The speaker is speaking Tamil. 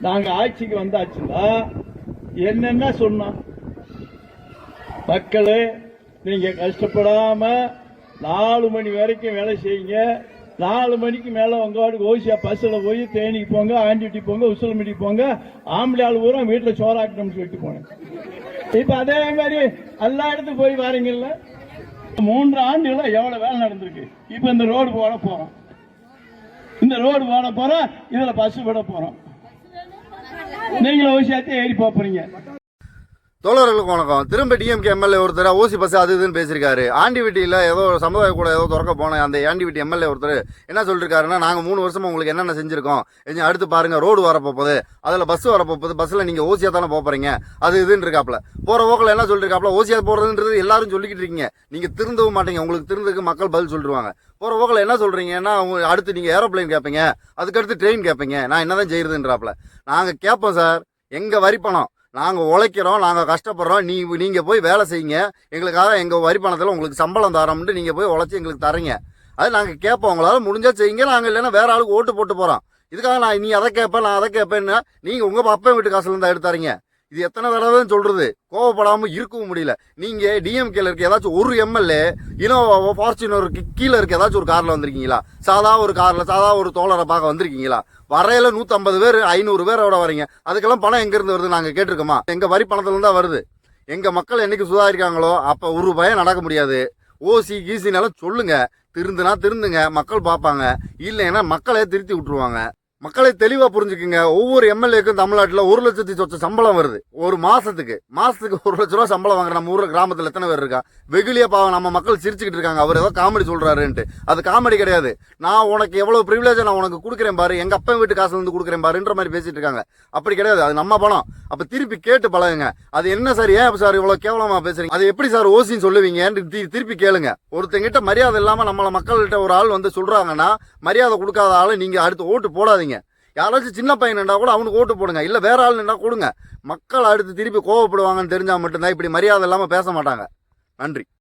நாங்க ஆட்சிக்கு வந்தாச்சுன்னா என்னென்ன சொன்னோம் மக்களே நீங்க கஷ்டப்படாம நாலு மணி வரைக்கும் வேலை செய்யுங்க. நாலு மணிக்கு மேல உங்க வாட்டுக்கு ஓசியா பஸ்ல போய் தேனிக்கு போங்க ஆண்டிட்டி போங்க உசிலம்பட்டி போங்க ஆம்பளை ஆள் பூரா வீட்டுல சோறாக்கணும்னு சொல்லிட்டு போனேன். இப்ப அதே மாதிரி எல்லா இடத்துக்கும் போய் வாரீங்கல்ல? மூன்று ஆண்டுகள எவ்வளவு வேலை நடந்திருக்கு? இப்ப இந்த ரோடு போட போறோம். இந்த ரோடு போட போறோம் இதுல பஸ் விட போறோம். நீங்களும் ஓசியாத்தையும் ஏறி போறீங்க. தோழர்களுக்கு வணக்கம். திரும்ப டிஎம்கே எம்எல்ஏ ஒருத்தர் ஓசி பஸ் அது இதுன்னு பேசியிருக்காரு. ஆண்டிவிட்டியில் ஏதோ ஒரு சமுதாய கூட ஏதோ திறக்க போனேன் அந்த ஆண்டிவிட்டி எம்எல்ஏ ஒருத்தர் என்ன சொல்லிருக்காருன்னா நாங்கள் மூணு வருஷமா உங்களுக்கு என்னென்ன செஞ்சுருக்கோம் இனி அடுத்து பாருங்கள் ரோடு வரப்போகுது அதில் பஸ் வரப்போகுது பஸ்ஸில் நீங்கள் ஓசியாக தானே போகிறீங்க அது இதுன்னு இருக்காப்புல போகிற போக்கில் என்ன சொல்லியிருக்காப்புல ஓசியாக போகிறதுன்றது எல்லாரும் சொல்லிக்கிட்டு இருக்கீங்க. நீங்கள் திருந்தவும் மாட்டீங்க உங்களுக்கு திருந்ததுக்கு மக்கள் பதில் சொல்லிடுவாங்க போகிற போக்கில் என்ன சொல்கிறீங்கன்னா அவங்க அடுத்து நீங்கள் ஏரோப்ளேன் கேட்பீங்க அதுக்கடுத்து ட்ரெயின் கேட்பீங்க நான் என்ன தான் செய்கிறதுன்றாப்புல நாங்கள் கேட்போம் சார் எங்கள் வரி பணம் நாங்கள் உழைக்கிறோம் நாங்கள் கஷ்டப்படுறோம். நீ நீங்கள் போய் வேலை செய்யுங்க. எங்களுக்காக எங்கள் வரி பணத்தில் உங்களுக்கு சம்பளம் தரோம்ன்ட்டு நீங்கள் போய் உழைச்சி எங்களுக்கு தரீங்க. அது நாங்கள் கேட்போம். உங்களால் முடிஞ்சால் செய்யுங்க. நாங்கள் இல்லைன்னா வேறு ஆளுக்கு ஓட்டு போட்டு போகிறோம் இதுக்காக நான் நீ அதை கேட்பேன் நான் அதை கேட்பேன்னா நீங்கள் உங்கள் அப்பா வீட்டு காசுலேருந்து இருந்தா எடுத்து தரீங்க. இது எத்தனை தடவை சொல்றது? கோவப்படாமல் இருக்கவும் முடியல. நீங்கள் டிஎம்கேல இருக்க ஏதாச்சும் ஒரு எம்எல்ஏ இனோவாவோ ஃபார்ச்சுனருக்கு கீழே இருக்க ஏதாச்சும் ஒரு காரில் வந்திருக்கீங்களா? சாதா ஒரு காரில் சாதா ஒரு தோழரை பார்க்க வந்திருக்கீங்களா? வரையில நூற்றம்பது பேர் ஐநூறு பேரோட வரீங்க அதுக்கெல்லாம் பணம் எங்கேருந்து வருது நாங்கள் கேட்டிருக்கோமா? எங்கள் வரி பணத்துலேருந்து தான் வருது. எங்கள் மக்கள் என்னைக்கு சுதாரிக்காங்களோ அப்போ ஒரு பயம் நடக்க முடியாது. ஓசி கீசினாலும் சொல்லுங்க. திருந்துனா திருந்துங்க மக்கள் பார்ப்பாங்க. இல்லைன்னா மக்களே திருத்தி விட்டுருவாங்க. மக்களை தெளிவா புரிஞ்சுக்குங்க. ஒவ்வொரு எம்எல்ஏக்கும் தமிழ்நாட்டில் ஒரு லட்சத்தி சொச்ச சம்பளம் வருது. ஒரு மாசத்துக்கு. மாசத்துக்கு ஒரு லட்ச ரூபா சம்பளம் வாங்குற நம்ம ஊர்ல கிராமத்தில் எத்தனை பேர் இருக்கா? வெகுலியா பாவம் நம்ம மக்கள் சிரிச்சுக்கிட்டு இருக்காங்க. அவர் ஏதோ காமெடி சொல்றாருன்ட்டு. அது காமெடி கிடையாது. நான் உனக்கு எவ்வளவு ப்ரிவிலேஜ் நான் உனக்கு கொடுக்குறேன் பாரு. எங்க அப்பா வீட்டு காசுல இருந்து கொடுக்குறேன் பாருன்ற மாதிரி பேசிட்டு இருக்காங்க. அப்படி கிடையாது. அது நம்ம பணம். அப்ப திருப்பி கேட்டு பழகுங்க. அது என்ன சார்? ஏன் சார் இவ்வளவு கேவலமா பேசுறீங்க? அது எப்படி சார் ஓசின்னு சொல்லுவீங்கன்னு தி- திருப்பி கேளுங்க. ஒருத்தங்கிட்ட மரியாதை இல்லாம நம்மள மக்கள்கிட்ட ஒரு ஆள் வந்து சொல்றாங்கன்னா மரியாதை கொடுக்காத ஆளு நீங்க அடுத்து ஓட்டு போடாதீங்க. யாராச்சும் சின்ன பையன் கூட அவனுக்கு ஓட்டு போடுங்க. இல்லை வேற ஆள் நின்றா கொடுங்க. மக்கள் அடுத்து திருப்பி கோவப்படுவாங்கன்னு தெரிஞ்சால் மட்டும்தான் இப்படி மரியாதை இல்லாமல் பேச மாட்டாங்க. நன்றி.